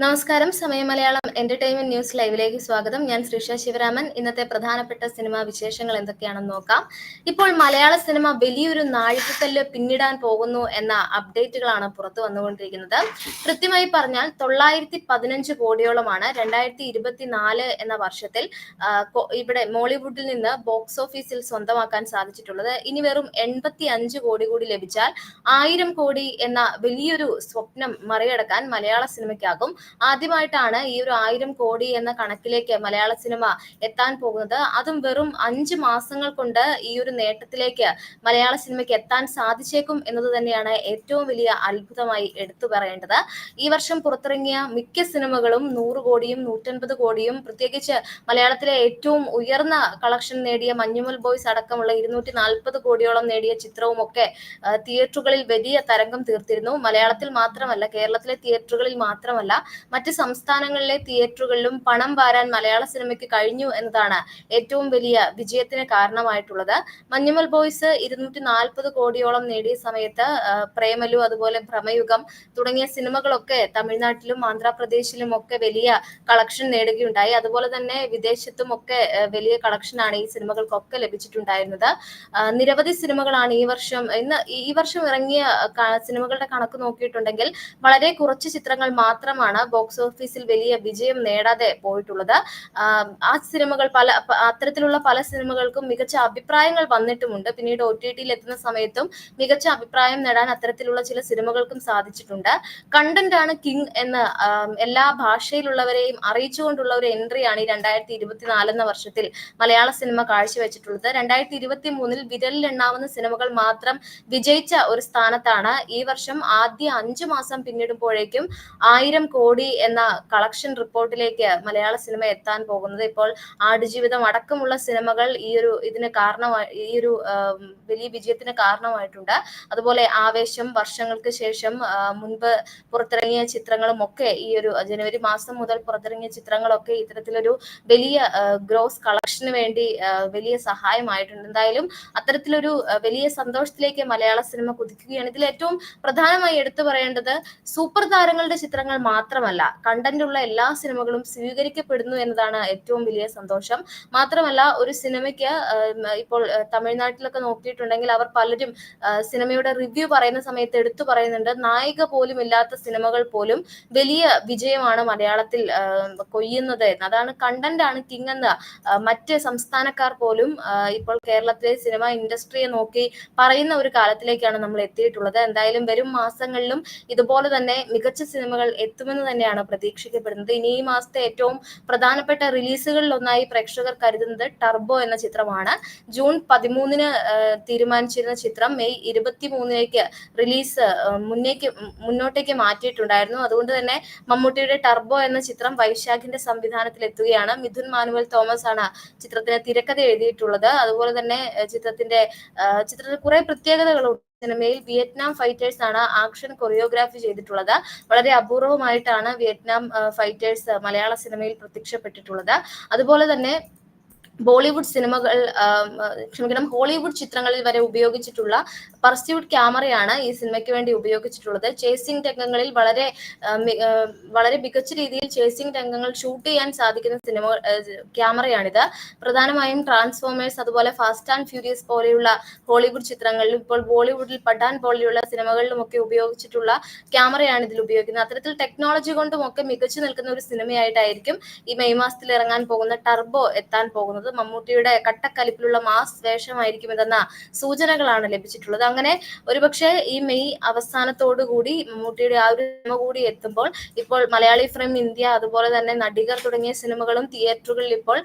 നമസ്കാരം സമയ Malayalam entertainment news ലൈവിലേക്ക് സ്വാഗതം. ഞാൻ ശ്രീഷ ശിവരാമൻ. ഇന്നത്തെ പ്രധാനപ്പെട്ട സിനിമാ വിശേഷങ്ങൾ എന്തൊക്കെയാണെന്ന് നോക്കാം. ഇപ്പോൾ മലയാള സിനിമ വലിയൊരു നാഴികക്കല്ല് പിന്നിടാൻ പോകുന്നു എന്ന അപ്ഡേറ്റുകളാണ് പുറത്തു വന്നുകൊണ്ടിരിക്കുന്നത്. കൃത്യമായി പറഞ്ഞാൽ തൊള്ളായിരത്തി പതിനഞ്ച് കോടിയോളമാണ് രണ്ടായിരത്തി ഇരുപത്തിനാല് എന്ന വർഷത്തിൽ ഇവിടെ മോളിവുഡിൽ നിന്ന് ബോക്സ് ഓഫീസിൽ സ്വന്തമാക്കാൻ സാധിച്ചിട്ടുള്ളത്. ഇനി വെറും എൺപത്തി അഞ്ച് കോടി കൂടി ലഭിച്ചാൽ ആയിരം കോടി എന്ന വലിയൊരു സ്വപ്നം മറികടക്കാൻ മലയാള സിനിമയ്ക്കാകും. ആദ്യമായിട്ടാണ് ഈ ഒരു ആയിരം കോടി എന്ന കണക്കിലേക്ക് മലയാള സിനിമ എത്താൻ പോകുന്നത്. അതും വെറും അഞ്ച് മാസങ്ങൾ കൊണ്ട് ഈ ഒരു നേട്ടത്തിലേക്ക് മലയാള സിനിമയ്ക്ക് എത്താൻ സാധിച്ചേക്കും എന്നത് തന്നെയാണ് ഏറ്റവും വലിയ അത്ഭുതമായി എടുത്തു പറയേണ്ടത്. ഈ വർഷം പുറത്തിറങ്ങിയ മിക്ക സിനിമകളും നൂറ് കോടിയും നൂറ്റൻപത് കോടിയും പ്രത്യേകിച്ച് മലയാളത്തിലെ ഏറ്റവും ഉയർന്ന കളക്ഷൻ നേടിയ മഞ്ഞുമൽ ബോയ്സ് അടക്കമുള്ള ഇരുന്നൂറ്റി നാൽപ്പത് കോടിയോളം നേടിയ ചിത്രവും ഒക്കെ തിയേറ്ററുകളിൽ വലിയ തരംഗം തീർത്തിരുന്നു. മലയാളത്തിൽ മാത്രമല്ല കേരളത്തിലെ തിയേറ്ററുകളിൽ മാത്രമല്ല മറ്റ് സംസ്ഥാനങ്ങളിലെ തിയേറ്ററുകളിലും പണം വാരാൻ മലയാള സിനിമയ്ക്ക് കഴിഞ്ഞു എന്നതാണ് ഏറ്റവും വലിയ വിജയത്തിന് കാരണമായിട്ടുള്ളത്. മഞ്ഞുമൽ ബോയ്സ് ഇരുന്നൂറ്റി നാൽപ്പത് കോടിയോളം നേടിയ സമയത്ത് പ്രേമലു അതുപോലെ ഭ്രമയുഗം തുടങ്ങിയ സിനിമകളൊക്കെ തമിഴ്നാട്ടിലും ആന്ധ്രാപ്രദേശിലും ഒക്കെ വലിയ കളക്ഷൻ നേടുകയുണ്ടായി. അതുപോലെ തന്നെ വിദേശത്തും ഒക്കെ വലിയ കളക്ഷനാണ് ഈ സിനിമകൾക്കൊക്കെ ലഭിച്ചിട്ടുണ്ടായിരുന്നത്. നിരവധി സിനിമകളാണ് ഈ വർഷം ഇന്ന് ഈ വർഷം ഇറങ്ങിയ സിനിമകളുടെ കണക്ക് നോക്കിയിട്ടുണ്ടെങ്കിൽ വളരെ കുറച്ച് ചിത്രങ്ങൾ മാത്രമാണ് ബോക്സ് ഓഫീസിൽ വലിയ വിജയം നേടാതെ പോയിട്ടുള്ളത്. ആ സിനിമകൾ പല അത്തരത്തിലുള്ള പല സിനിമകൾക്കും മികച്ച അഭിപ്രായങ്ങൾ വന്നിട്ടുമുണ്ട്. പിന്നീട് ഒ ടി ടിയിൽ എത്തുന്ന സമയത്തും മികച്ച അഭിപ്രായം നേടാൻ അത്തരത്തിലുള്ള ചില സിനിമകൾക്കും സാധിച്ചിട്ടുണ്ട്. കണ്ടന്റ് ആണ് കിങ് എന്ന് എല്ലാ ഭാഷയിലുള്ളവരെയും അറിയിച്ചുകൊണ്ടുള്ള ഒരു എൻട്രിയാണ് ഈ രണ്ടായിരത്തി ഇരുപത്തിനാല് എന്ന വർഷത്തിൽ മലയാള സിനിമ കാഴ്ചവെച്ചിട്ടുള്ളത്. രണ്ടായിരത്തി ഇരുപത്തി മൂന്നിൽ വിരലിൽ എണ്ണാവുന്ന സിനിമകൾ മാത്രം വിജയിച്ച ഒരു സ്ഥാനത്താണ് ഈ വർഷം ആദ്യ അഞ്ചു മാസം പിന്നിടുമ്പോഴേക്കും ആയിരം കോടി എന്ന കളക്ഷൻ റിപ്പോർട്ടിലേക്ക് മലയാള സിനിമ എത്താൻ പോകുന്നത്. ഇപ്പോൾ ആടുജീവിതം അടക്കമുള്ള സിനിമകൾ ഈ ഒരു ഇതിന് കാരണമായി ഈ ഒരു വലിയ വിജയത്തിന് കാരണമായിട്ടുണ്ട്. അതുപോലെ ആവേശം വർഷങ്ങൾക്ക് ശേഷം മുൻപ് പുറത്തിറങ്ങിയ ചിത്രങ്ങളും ഒക്കെ ഈ ഒരു ജനുവരി മാസം മുതൽ പുറത്തിറങ്ങിയ ചിത്രങ്ങളൊക്കെ ഇത്തരത്തിലൊരു വലിയ ഗ്രോസ് കളക്ഷന് വേണ്ടി വലിയ സഹായമായിട്ടുണ്ട്. എന്തായാലും അത്തരത്തിലൊരു വലിയ സന്തോഷത്തിലേക്ക് മലയാള സിനിമ കുതിക്കുകയാണ്. ഇതിൽ ഏറ്റവും പ്രധാനമായി എടുത്തു പറയേണ്ടത് സൂപ്പർ താരങ്ങളുടെ ചിത്രങ്ങൾ മാത്രമല്ല കണ്ടന്റ് ഉള്ള എല്ലാ സിനിമകളും സ്വീകരിക്കപ്പെടുന്നു എന്നതാണ് ഏറ്റവും വലിയ സന്തോഷം. മാത്രമല്ല ഒരു സിനിമയ്ക്ക് ഇപ്പോൾ തമിഴ്നാട്ടിലൊക്കെ നോക്കിയിട്ടുണ്ടെങ്കിൽ അവർ പലരും സിനിമയുടെ റിവ്യൂ പറയുന്ന സമയത്ത് എടുത്തു പറയുന്നുണ്ട് നായിക പോലും ഇല്ലാത്ത സിനിമകൾ പോലും വലിയ വിജയമാണ് മലയാളത്തിൽ കൊയ്യുന്നത് എന്ന്. അതാണ് കണ്ടന്റ് ആണ് കിങ് എന്ന് മറ്റ് സംസ്ഥാനക്കാർ പോലും ഇപ്പോൾ കേരളത്തിലെ സിനിമ ഇൻഡസ്ട്രിയെ നോക്കി പറയുന്ന ഒരു കാലത്തിലേക്കാണ് നമ്മൾ എത്തിയിട്ടുള്ളത്. എന്തായാലും വരും മാസങ്ങളിലും ഇതുപോലെ തന്നെ മികച്ച സിനിമകൾ എത്തുമെന്ന് തന്നെയാണ് പ്രതീക്ഷിക്കപ്പെടുന്നത്. ഇനി ഈ മാസത്തെ ഏറ്റവും പ്രധാനപ്പെട്ട റിലീസുകളിൽ ഒന്നായി പ്രേക്ഷകർ കരുതുന്നത് ടർബോ എന്ന ചിത്രമാണ്. ജൂൺ പതിമൂന്നിന് തീരുമാനിച്ചിരുന്ന ചിത്രം മെയ് ഇരുപത്തി മൂന്നിലേക്ക് റിലീസ് മുന്നേക്ക് മുന്നോട്ടേക്ക് മാറ്റിയിട്ടുണ്ടായിരുന്നു. അതുകൊണ്ട് തന്നെ മമ്മൂട്ടിയുടെ ടർബോ എന്ന ചിത്രം വൈശാഖിന്റെ സംവിധാനത്തിൽ എത്തുകയാണ്. മിഥുൻ മാനുവൽ തോമസ് ആണ് ചിത്രത്തിന് തിരക്കഥ എഴുതിയിട്ടുള്ളത്. അതുപോലെ തന്നെ ചിത്രത്തിന്റെ ചിത്രത്തിൽ കുറെ പ്രത്യേകതകളുണ്ട് സിനിമയിൽ വിയറ്റ്നാം ഫൈറ്റേഴ്സ് ആണ് ആക്ഷൻ കൊറിയോഗ്രാഫി ചെയ്തിട്ടുള്ളത്. വളരെ അപൂർവമായിട്ടാണ് വിയറ്റ്നാം ഫൈറ്റേഴ്സ് മലയാള സിനിമയിൽ പ്രത്യക്ഷപ്പെട്ടിട്ടുള്ളത്. അതുപോലെ തന്നെ ബോളിവുഡ് സിനിമകൾ ക്ഷമിക്കണം ഹോളിവുഡ് ചിത്രങ്ങളിൽ വരെ ഉപയോഗിച്ചിട്ടുള്ള പർസ്യൂട്ട് ക്യാമറയാണ് ഈ സിനിമയ്ക്ക് വേണ്ടി ഉപയോഗിച്ചിട്ടുള്ളത്. ചേസിംഗ് രംഗങ്ങളിൽ വളരെ വളരെ മികച്ച രീതിയിൽ ചേസിംഗ് രംഗങ്ങൾ ഷൂട്ട് ചെയ്യാൻ സാധിക്കുന്ന സിനിമ ക്യാമറയാണിത്. പ്രധാനമായും ട്രാൻസ്ഫോമേഴ്സ് അതുപോലെ ഫാസ്റ്റ് ആൻഡ് ഫ്യൂരിയസ് പോലെയുള്ള ഹോളിവുഡ് ചിത്രങ്ങളിൽ ഇപ്പോൾ ബോളിവുഡിൽ പഠാൻ പോലെയുള്ള സിനിമകളിലും ഒക്കെ ഉപയോഗിച്ചിട്ടുള്ള ക്യാമറയാണ് ഇതിൽ ഉപയോഗിക്കുന്നത്. അത്തരത്തിൽ ടെക്നോളജി കൊണ്ടും ഒക്കെ മികച്ചു നിൽക്കുന്ന ഒരു സിനിമയായിട്ടായിരിക്കും ഈ മെയ് മാസത്തിൽ ഇറങ്ങാൻ പോകുന്ന ടർബോ എത്താൻ പോകുന്നത്. മമ്മൂട്ടിയുടെ കട്ടക്കലിപ്പിലുള്ള മാസ് വേഷമായിരിക്കും ഇതെന്ന സൂചനകളാണ് ലഭിച്ചിട്ടുള്ളത്. അങ്ങനെ ഒരുപക്ഷെ ഈ മെയ് അവസാനത്തോടു കൂടി മമ്മൂട്ടിയുടെ ആ ഒരു സിനിമ കൂടി എത്തുമ്പോൾ ഇപ്പോൾ മലയാളി ഫ്രം ഇന്ത്യ അതുപോലെ തന്നെ നടികർ തുടങ്ങിയ സിനിമകളും തിയേറ്ററുകളിൽ ഇപ്പോൾ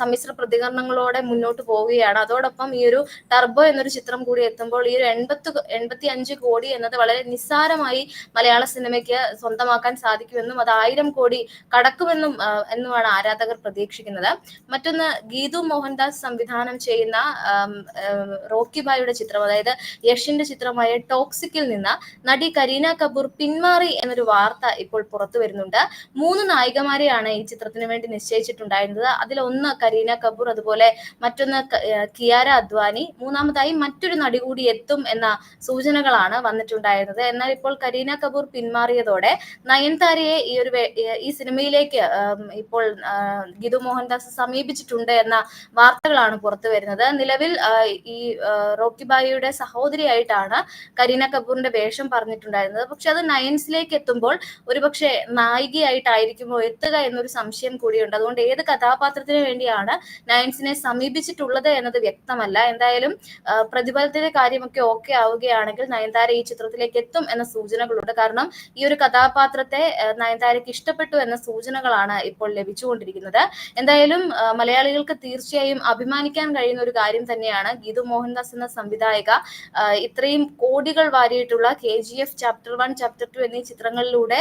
സമ്മിശ്ര പ്രതികരണങ്ങളോടെ മുന്നോട്ട് പോവുകയാണ്. അതോടൊപ്പം ഈ ഒരു ടർബോ എന്നൊരു ചിത്രം കൂടി എത്തുമ്പോൾ ഈ ഒരു എൺപത്തി എൺപത്തി അഞ്ച് കോടി എന്നത് വളരെ നിസ്സാരമായി മലയാള സിനിമയ്ക്ക് സ്വന്തമാക്കാൻ സാധിക്കുമെന്നും അത് ആയിരം കോടി കടക്കുമെന്നും എന്നുമാണ് ആരാധകർ പ്രതീക്ഷിക്കുന്നത്. മറ്റൊന്ന് മറ്റൊന്ന് ഗീതു മോഹൻദാസ് സംവിധാനം ചെയ്യുന്ന റോക്കി ബായുടെ ചിത്രം അതായത് യഷിന്റെ ചിത്രമായ ടോക്സിക്കിൽ നിന്ന് നടി കരീന കപൂർ പിന്മാറി എന്നൊരു വാർത്ത ഇപ്പോൾ പുറത്തു വരുന്നുണ്ട്. മൂന്ന് നായികമാരെയാണ് ഈ ചിത്രത്തിന് വേണ്ടി നിശ്ചയിച്ചിട്ടുണ്ടായിരുന്നത്. അതിലൊന്ന് കരീന കപൂർ അതുപോലെ മറ്റൊന്ന് കിയാര അദ്വാനി. മൂന്നാമതായി മറ്റൊരു നടി കൂടി എത്തും എന്ന സൂചനകളാണ് വന്നിട്ടുണ്ടായിരുന്നത്. എന്നാൽ ഇപ്പോൾ കരീന കപൂർ പിന്മാറിയതോടെ നയൻതാരയെ ഈ ഒരു ഈ സിനിമയിലേക്ക് ഇപ്പോൾ ഗീതു മോഹൻദാസ് സമീപിച്ചിട്ടുണ്ട്. എന്ന വാർത്തകളാണ് പുറത്തു വരുന്നത്. നിലവിൽ ഈ റോക്കിബായിയുടെ റോക്കി ബായിയുടെ സഹോദരിയായിട്ടാണ് കരീന കപൂറിന്റെ വേഷം പറഞ്ഞിട്ടുണ്ടായിരുന്നത്. പക്ഷെ അത് നയൻസിലേക്ക് എത്തുമ്പോൾ ഒരുപക്ഷെ നായികയായിട്ടായിരിക്കുമോ എത്തുക എന്നൊരു സംശയം കൂടിയുണ്ട്. അതുകൊണ്ട് ഏത് കഥാപാത്രത്തിന് വേണ്ടിയാണ് നയൻസിനെ സമീപിച്ചിട്ടുള്ളത് എന്നത് വ്യക്തമല്ല. എന്തായാലും പ്രതിഫലത്തിന്റെ കാര്യമൊക്കെ ഓക്കെ ആവുകയാണെങ്കിൽ നയൻതാര ഈ ചിത്രത്തിലേക്ക് എത്തും എന്ന സൂചനകളുണ്ട്. കാരണം ഈ ഒരു കഥാപാത്രത്തെ നയൻതാരയ്ക്ക് ഇഷ്ടപ്പെട്ടു എന്ന സൂചനകളാണ് ഇപ്പോൾ ലഭിച്ചുകൊണ്ടിരിക്കുന്നത്. എന്തായാലും ആ, മലയാളികൾക്ക് തീർച്ചയായും അഭിമാനിക്കാൻ കഴിയുന്ന ഒരു കാര്യം തന്നെയാണ് ഗീതു മോഹൻദാസ് എന്ന സംവിധായക. ഇത്രയും കോടികൾ വാരിയിട്ടുള്ള K G F chapter one chapter two എന്നീ ചിത്രങ്ങളിലൂടെ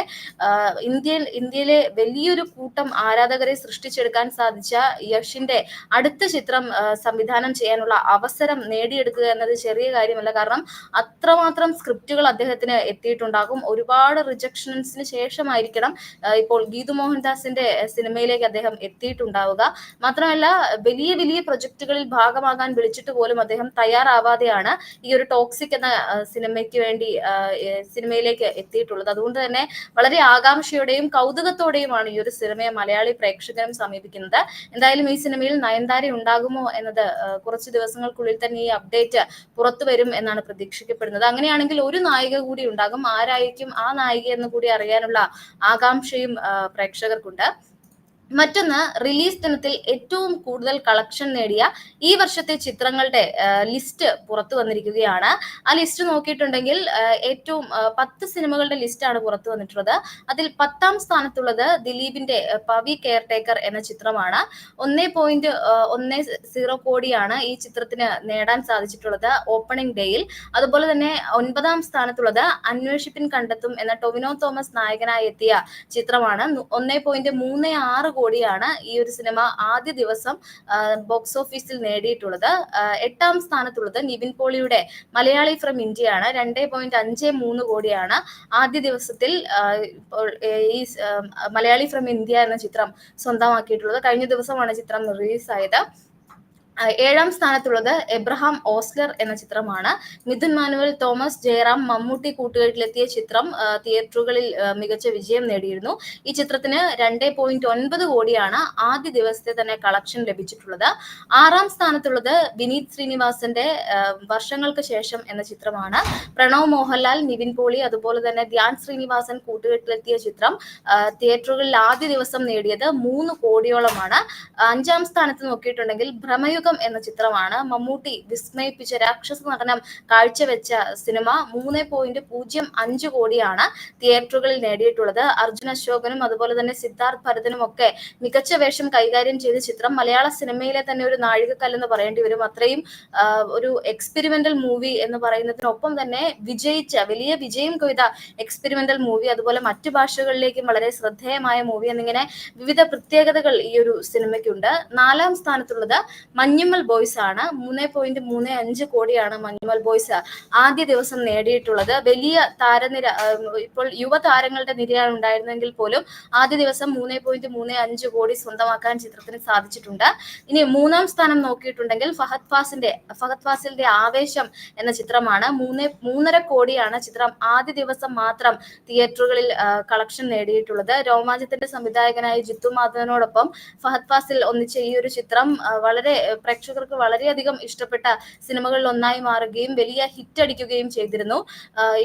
ഇന്ത്യയിൽ ഇന്ത്യയിലെ വലിയൊരു കൂട്ടം ആരാധകരെ സൃഷ്ടിച്ചെടുക്കാൻ സാധിച്ച യഷിന്റെ അടുത്ത ചിത്രം സംവിധാനം ചെയ്യാനുള്ള അവസരം നേടിയെടുക്കുക എന്നത് ചെറിയ കാര്യമല്ല. കാരണം അത്രമാത്രം സ്ക്രിപ്റ്റുകൾ അദ്ദേഹത്തിന് എത്തിയിട്ടുണ്ടാകും. ഒരുപാട് റിജക്ഷൻസിന് ശേഷമായിരിക്കണം ഇപ്പോൾ ഗീതു മോഹൻദാസിന്റെ സിനിമയിലേക്ക് അദ്ദേഹം എത്തിയിട്ടുണ്ടാവുക. മാത്രമല്ല വലിയ വലിയ പ്രൊജക്ടുകളിൽ ഭാഗമാകാൻ വിളിച്ചിട്ട് പോലും അദ്ദേഹം തയ്യാറാവാതെയാണ് ഈ ഒരു ടോക്സിക് എന്ന സിനിമയ്ക്ക് വേണ്ടി സിനിമയിലേക്ക് എത്തിയിട്ടുള്ളത്. അതുകൊണ്ട് തന്നെ വളരെ ആകാംക്ഷയോടെയും കൗതുകത്തോടെയുമാണ് ഈ ഒരു സിനിമയെ മലയാളി പ്രേക്ഷകരും സമീപിക്കുന്നത്. എന്തായാലും ഈ സിനിമയിൽ നയൻതാര ഉണ്ടാകുമോ എന്നത് കുറച്ച് ദിവസങ്ങൾക്കുള്ളിൽ തന്നെ ഈ അപ്ഡേറ്റ് പുറത്തു വരും എന്നാണ് പ്രതീക്ഷിക്കപ്പെടുന്നത്. അങ്ങനെയാണെങ്കിൽ ഒരു നായിക കൂടി ഉണ്ടാകും. ആരായിരിക്കും ആ നായിക എന്ന് കൂടി അറിയാനുള്ള ആകാംക്ഷയും പ്രേക്ഷകർക്കുണ്ട്. മറ്റൊന്ന് റിലീസ് ദിനത്തിൽ ഏറ്റവും കൂടുതൽ കളക്ഷൻ നേടിയ ഈ വർഷത്തെ ചിത്രങ്ങളുടെ ലിസ്റ്റ് പുറത്തു വന്നിരിക്കുകയാണ്. ആ ലിസ്റ്റ് നോക്കിയിട്ടുണ്ടെങ്കിൽ ഏറ്റവും പത്ത് സിനിമകളുടെ ലിസ്റ്റാണ് പുറത്തു വന്നിട്ടുള്ളത്. അതിൽ പത്താം സ്ഥാനത്തുള്ളത് ദിലീപിന്റെ പവി കെയർ ടേക്കർ എന്ന ചിത്രമാണ്. ഒന്നേ പോയിന്റ് ഒന്നേ സീറോ കോടിയാണ് ഈ ചിത്രത്തിന് നേടാൻ സാധിച്ചിട്ടുള്ളത് ഓപ്പണിംഗ് ഡേയിൽ. അതുപോലെ തന്നെ ഒൻപതാം സ്ഥാനത്തുള്ളത് അന്വേഷിപ്പിൻ കണ്ടെത്തും എന്ന ടൊവിനോ തോമസ് നായകനായി എത്തിയ ചിത്രമാണ്. ഒന്നേ പോയിന്റ് മൂന്ന് ആറ് കോടിയാണ് ഈ ഒരു സിനിമ ആദ്യ ദിവസം ബോക്സ് ഓഫീസിൽ നേടിയിട്ടുള്ളത്. എട്ടാം സ്ഥാനത്തുള്ളത് നിവിൻ പോളിയുടെ മലയാളി ഫ്രം ഇന്ത്യയാണ് രണ്ടേ പോയിന്റ് അഞ്ച് മൂന്ന് കോടിയാണ് ആദ്യ ദിവസത്തിൽ ഈ മലയാളി ഫ്രം ഇന്ത്യ എന്ന ചിത്രം സ്വന്തമാക്കിയിട്ടുള്ളത്. കഴിഞ്ഞ ദിവസമാണ് ചിത്രം റിലീസായത് ഏഴാം സ്ഥാനത്തുള്ളത് എബ്രഹാം ഓസ്ലർ എന്ന ചിത്രമാണ്. മിഥുൻ മാനുവൽ തോമസ് ജയറാം മമ്മൂട്ടി കൂട്ടുകെട്ടിലെത്തിയ ചിത്രം തിയേറ്ററുകളിൽ മികച്ച വിജയം നേടിയിരുന്നു. ഈ ചിത്രത്തിന് രണ്ട് പോയിന്റ് ഒൻപത് കോടിയാണ് ആദ്യ ദിവസത്തെ തന്നെ കളക്ഷൻ ലഭിച്ചിട്ടുള്ളത്. ആറാം സ്ഥാനത്തുള്ളത് വിനീത് ശ്രീനിവാസന്റെ വർഷങ്ങൾക്ക് ശേഷം എന്ന ചിത്രമാണ്. പ്രണവ് മോഹൻലാൽ നിവിൻ പോളി അതുപോലെ തന്നെ ധ്യാൻ ശ്രീനിവാസൻ കൂട്ടുകെട്ടിലെത്തിയ ചിത്രം തിയേറ്ററുകളിൽ ആദ്യ ദിവസം നേടിയത് മൂന്ന് കോടിയോളമാണ്. അഞ്ചാം സ്ഥാനത്ത് നോക്കിയിട്ടുണ്ടെങ്കിൽ ഭ്രമയുഗം എന്ന ചിത്രമാണ് മമ്മൂട്ടി വിസ്മയിപ്പിച്ച രാക്ഷസ നടനം കാഴ്ചവെച്ച സിനിമ. മൂന്ന് പോയിന്റ് പൂജ്യം അഞ്ച് കോടിയാണ് തിയേറ്ററുകളിൽ നേടിയിട്ടുള്ളത്. അർജുൻ അശോകനും അതുപോലെ തന്നെ സിദ്ധാർത്ഥ് ഭരതനും ഒക്കെ മികച്ച വേഷം കൈകാര്യം ചെയ്ത ചിത്രം. മലയാള സിനിമയിലെ തന്നെ ഒരു നാഴികക്കല്ലെന്ന് പറയേണ്ടി വരും. അത്രയും ഒരു എക്സ്പെരിമെന്റൽ മൂവി എന്ന് പറയുന്നതിനൊപ്പം തന്നെ വിജയിച്ച വലിയ വിജയം കൊയ്ത എക്സ്പെരിമെന്റൽ മൂവി അതുപോലെ മറ്റു ഭാഷകളിലേക്കും വളരെ ശ്രദ്ധേയമായ മൂവി എന്നിങ്ങനെ വിവിധ പ്രത്യേകതകൾ ഈ ഒരു സിനിമയ്ക്കുണ്ട്. നാലാം സ്ഥാനത്തുള്ളത് മഞ്ഞുമ്മൽ ബോയ്സ് ആണ്. മൂന്ന് പോയിന്റ് മൂന്ന് അഞ്ച് കോടിയാണ് മഞ്ഞുമൽ ബോയ്സ് ആദ്യ ദിവസം നേടിയിട്ടുള്ളത്. വലിയ താരനിര ഇപ്പോൾ യുവതാരങ്ങളുടെ നിരയാണ് ഉണ്ടായിരുന്നെങ്കിൽ പോലും ആദ്യ ദിവസം മൂന്ന് പോയിന്റ് മൂന്ന് അഞ്ച് കോടി സ്വന്തമാക്കാൻ ചിത്രത്തിന് സാധിച്ചിട്ടുണ്ട്. ഇനി മൂന്നാം സ്ഥാനം നോക്കിയിട്ടുണ്ടെങ്കിൽ ഫഹദ് ഫാസിന്റെ ഫഹദ് ഫാസിലിന്റെ ആവേശം എന്ന ചിത്രമാണ്. മൂന്ന് മൂന്നര കോടിയാണ് ചിത്രം ആദ്യ ദിവസം മാത്രം തിയേറ്ററുകളിൽ കളക്ഷൻ നേടിയിട്ടുള്ളത്. രോമാഞ്ചത്തിന്റെ സംവിധായകനായ ജിത്തു മാധവനോടൊപ്പം ഫഹദ് ഫാസിൽ ഒന്നിച്ച ഈ ഒരു ചിത്രം വളരെ പ്രേക്ഷകർക്ക് വളരെയധികം ഇഷ്ടപ്പെട്ട സിനിമകളിൽ ഒന്നായി മാറുകയും വലിയ ഹിറ്റ് അടിക്കുകയും ചെയ്തിരുന്നു.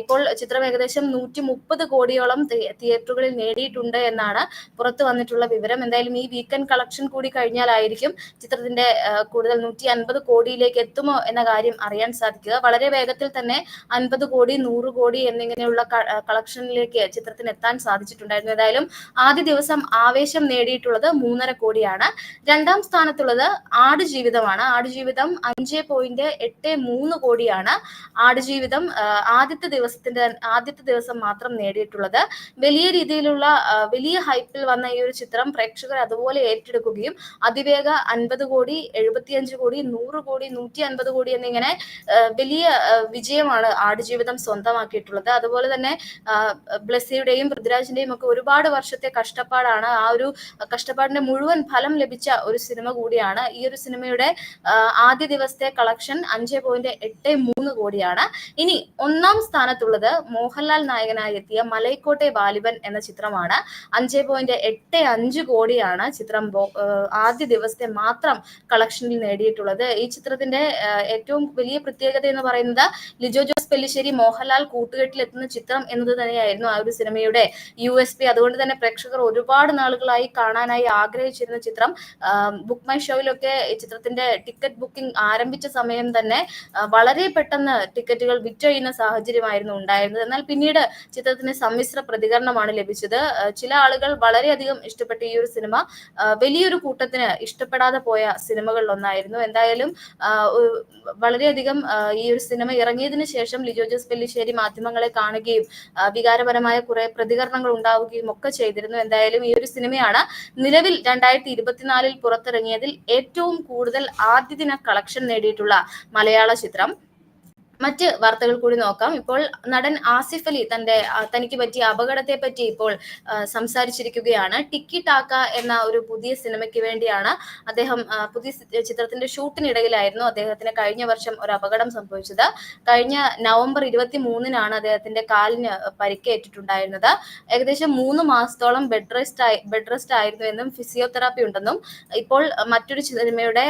ഇപ്പോൾ ചിത്രം ഏകദേശം നൂറ്റി മുപ്പത് കോടിയോളം തിയേറ്ററുകളിൽ നേടിയിട്ടുണ്ട് എന്നാണ് പുറത്തു വന്നിട്ടുള്ള വിവരം. എന്തായാലും ഈ വീക്കെൻഡ് കളക്ഷൻ കൂടി കഴിഞ്ഞാലായിരിക്കും ചിത്രത്തിന്റെ കൂടുതൽ നൂറ്റി അൻപത് കോടിയിലേക്ക് എത്തുമോ എന്ന കാര്യം അറിയാൻ സാധിക്കുക. വളരെ വേഗത്തിൽ തന്നെ അൻപത് കോടി നൂറ് കോടി എന്നിങ്ങനെയുള്ള കളക്ഷനിലേക്ക് ചിത്രത്തിന് എത്താൻ സാധിച്ചിട്ടുണ്ടായിരുന്നു. ഏതായാലും ആദ്യ ദിവസം ആവേശം നേടിയിട്ടുള്ളത് മൂന്നര കോടിയാണ്. രണ്ടാം സ്ഥാനത്തുള്ളത് ആടുജീവിതം ആടുജീവിതമാണ് ആടുജീവിതം അഞ്ച് പോയിന്റ് എട്ട് മൂന്ന് കോടിയാണ് ആടുജീവിതം ആദ്യത്തെ ദിവസത്തിന്റെ ആദ്യത്തെ ദിവസം മാത്രം നേടിയിട്ടുള്ളത്. വലിയ രീതിയിലുള്ള വലിയ ഹൈപ്പിൽ വന്ന ഈ ഒരു ചിത്രം പ്രേക്ഷകർ അതുപോലെ ഏറ്റെടുക്കുകയും അതിവേഗ അൻപത് കോടി എഴുപത്തിയഞ്ച് കോടി നൂറ് കോടി നൂറ്റി അൻപത് കോടി എന്നിങ്ങനെ വലിയ വിജയമാണ് ആടുജീവിതം സ്വന്തമാക്കിയിട്ടുള്ളത്. അതുപോലെ തന്നെ ബ്ലെസ്സിയുടെയും പൃഥ്വിരാജിന്റെയും ഒക്കെ ഒരുപാട് വർഷത്തെ കഷ്ടപ്പാടാണ് ആ ഒരു കഷ്ടപ്പാടിന്റെ മുഴുവൻ ഫലം ലഭിച്ച ഒരു സിനിമ കൂടിയാണ് ഈ ഒരു സിനിമയുടെ ആ, ആദ്യ ദിവസത്തെ കളക്ഷൻ അഞ്ച് പോയിന്റ് എട്ട് മൂന്ന് കോടിയാണ്. ഇനി ഒന്നാം സ്ഥാനത്തുള്ളത് മോഹൻലാൽ നായകനായി എത്തിയ മലൈക്കോട്ടെ ബാലിബൻ എന്ന ചിത്രമാണ്. അഞ്ച് പോയിന്റ് എട്ട് അഞ്ച് കോടിയാണ് ചിത്രം ആദ്യ ദിവസത്തെ മാത്രം കളക്ഷനിൽ നേടിയിട്ടുള്ളത്. ഈ ചിത്രത്തിന്റെ ഏറ്റവും വലിയ പ്രത്യേകത എന്ന് പറയുന്നത് ലിജോ പെല്ലിശ്ശേരി മോഹൻലാൽ കൂട്ടുകെട്ടിലെത്തുന്ന ചിത്രം എന്നത് തന്നെയായിരുന്നു ആ ഒരു സിനിമയുടെ യു എസ് പി. അതുകൊണ്ട് തന്നെ പ്രേക്ഷകർ ഒരുപാട് നാളുകളായി കാണാനായി ആഗ്രഹിച്ചിരുന്ന ചിത്രം. ബുക്ക് മൈ ഷോയിലൊക്കെ ചിത്രത്തിന്റെ ടിക്കറ്റ് ബുക്കിംഗ് ആരംഭിച്ച സമയം തന്നെ വളരെ പെട്ടെന്ന് ടിക്കറ്റുകൾ വിറ്റൊഴിയുന്ന സാഹചര്യമായിരുന്നു ഉണ്ടായിരുന്നത്. എന്നാൽ പിന്നീട് ചിത്രത്തിന് സമ്മിശ്ര പ്രതികരണമാണ് ലഭിച്ചത്. ചില ആളുകൾ വളരെയധികം ഇഷ്ടപ്പെട്ട ഈ ഒരു സിനിമ വലിയൊരു കൂട്ടത്തിന് ഇഷ്ടപ്പെടാതെ പോയ സിനിമകളിൽ ഒന്നായിരുന്നു എന്തായാലും വളരെയധികം ഈ ഒരു സിനിമ ഇറങ്ങിയതിനു ശേഷം ലിജോ ജോസ് പെല്ലിശ്ശേരി മാധ്യമങ്ങളെ കാണുകയും വികാരപരമായ കുറെ പ്രതികരണങ്ങൾ ഉണ്ടാവുകയും ഒക്കെ ചെയ്തിരുന്നു. എന്തായാലും ഈ ഒരു സിനിമയാണ് നിലവിൽ രണ്ടായിരത്തി ഇരുപത്തിനാലിൽ പുറത്തിറങ്ങിയതിൽ ഏറ്റവും കൂടുതൽ ആദ്യ ദിന കളക്ഷൻ നേടിയിട്ടുള്ള മലയാള ചിത്രം. മറ്റ് വാർത്തകൾ കൂടി നോക്കാം. ഇപ്പോൾ നടൻ ആസിഫ് അലി തന്റെ തനിക്ക് പറ്റിയ അപകടത്തെ പറ്റി ഇപ്പോൾ സംസാരിച്ചിരിക്കുകയാണ്. ടിക്കി ടാക്ക എന്ന ഒരു പുതിയ സിനിമയ്ക്ക് വേണ്ടിയാണ് അദ്ദേഹം പുതിയ ചിത്രത്തിന്റെ ഷൂട്ടിനിടയിലായിരുന്നു അദ്ദേഹത്തിന് കഴിഞ്ഞ വർഷം ഒരു അപകടം സംഭവിച്ചത്. കഴിഞ്ഞ നവംബർ ഇരുപത്തി മൂന്നിനാണ് അദ്ദേഹത്തിന്റെ കാലിന് പരിക്കേറ്റിട്ടുണ്ടായിരുന്നത്. ഏകദേശം മൂന്ന് മാസത്തോളം ബെഡ് റെസ്റ്റ് ആയി ബെഡ് റെസ്റ്റ് ആയിരുന്നു എന്നും ഫിസിയോതെറാപ്പി ഉണ്ടെന്നും ഇപ്പോൾ മറ്റൊരു സിനിമയുടെ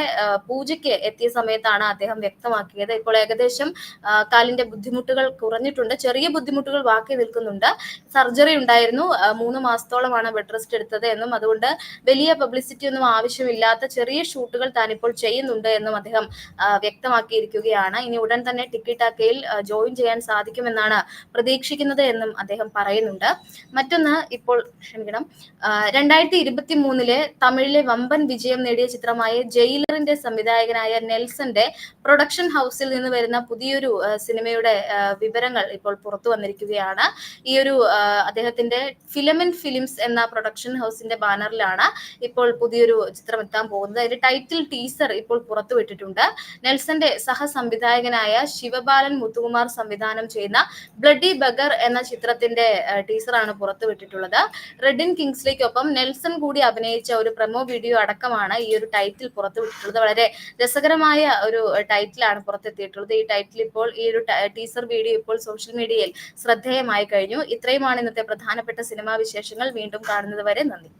പൂജയ്ക്ക് എത്തിയ സമയത്താണ് അദ്ദേഹം വ്യക്തമാക്കിയത്. ഇപ്പോൾ ഏകദേശം കാലിന്റെ ബുദ്ധിമുട്ടുകൾ കുറഞ്ഞിട്ടുണ്ട്. ചെറിയ ബുദ്ധിമുട്ടുകൾ ബാക്കി നിൽക്കുന്നുണ്ട്. സർജറി ഉണ്ടായിരുന്നു. മൂന്ന് മാസത്തോളമാണ് ബെഡ് റെസ്റ്റ് എടുത്തത് എന്നും അതുകൊണ്ട് വലിയ പബ്ലിസിറ്റി ഒന്നും ആവശ്യമില്ലാത്ത ചെറിയ ഷൂട്ടുകൾ താനിപ്പോൾ ചെയ്യുന്നുണ്ട് എന്നും അദ്ദേഹം വ്യക്തമാക്കിയിരിക്കുകയാണ്. ഇനി ഉടൻ തന്നെ ടിക്കിടാക്കയിൽ ജോയിൻ ചെയ്യാൻ സാധിക്കുമെന്നാണ് പ്രതീക്ഷിക്കുന്നത് എന്നും അദ്ദേഹം പറയുന്നുണ്ട്. മറ്റൊന്ന് ഇപ്പോൾ ക്ഷമിക്കണം. രണ്ടായിരത്തി ഇരുപത്തി മൂന്നിലെ തമിഴിലെ വമ്പൻ വിജയം നേടിയ ചിത്രമായ ജയിലറിന്റെ സംവിധായകനായ നെൽസന്റെ പ്രൊഡക്ഷൻ ഹൗസിൽ നിന്ന് വരുന്ന പുതിയൊരു സിനിമയുടെ വിവരങ്ങൾ ഇപ്പോൾ പുറത്തു വന്നിരിക്കുകയാണ്. ഈ ഒരു അദ്ദേഹത്തിന്റെ ഫിലമൻ ഫിലിംസ് എന്ന പ്രൊഡക്ഷൻ ഹൗസിന്റെ ബാനറിലാണ് ഇപ്പോൾ പുതിയൊരു ചിത്രം എത്താൻ പോകുന്നത്. അതിന്റെ ടൈറ്റിൽ ടീസർ ഇപ്പോൾ പുറത്തുവിട്ടിട്ടുണ്ട് നെൽസന്റെ സഹസംവിധായകനായ ശിവബാലൻ മുത്തുകുമാർ സംവിധാനം ചെയ്യുന്ന ബ്ലഡി ബഗർ എന്ന ചിത്രത്തിന്റെ ടീസറാണ് പുറത്തുവിട്ടിട്ടുള്ളത് റെഡിൻ കിങ്സ്ലിക്കൊപ്പം നെൽസൺ കൂടി അഭിനയിച്ച ഒരു പ്രൊമോ വീഡിയോ അടക്കമാണ് ഈ ഒരു ടൈറ്റിൽ പുറത്തുവിട്ടിട്ടുള്ളത് വളരെ രസകരമായ ഒരു ടൈറ്റിലാണ് പുറത്തെത്തിയിട്ടുള്ളത്. ഈ ടൈറ്റിൽ ഇപ്പോൾ ഈ ഒരു ടീസർ വീഡിയോ ഇപ്പോൾ സോഷ്യൽ മീഡിയയിൽ ശ്രദ്ധേയമായി കഴിഞ്ഞു. ഇത്രയുമാണ് ഇന്നത്തെ പ്രധാനപ്പെട്ട സിനിമാ വിശേഷങ്ങൾ. വീണ്ടും കാണുന്നത് വരെ നന്ദി.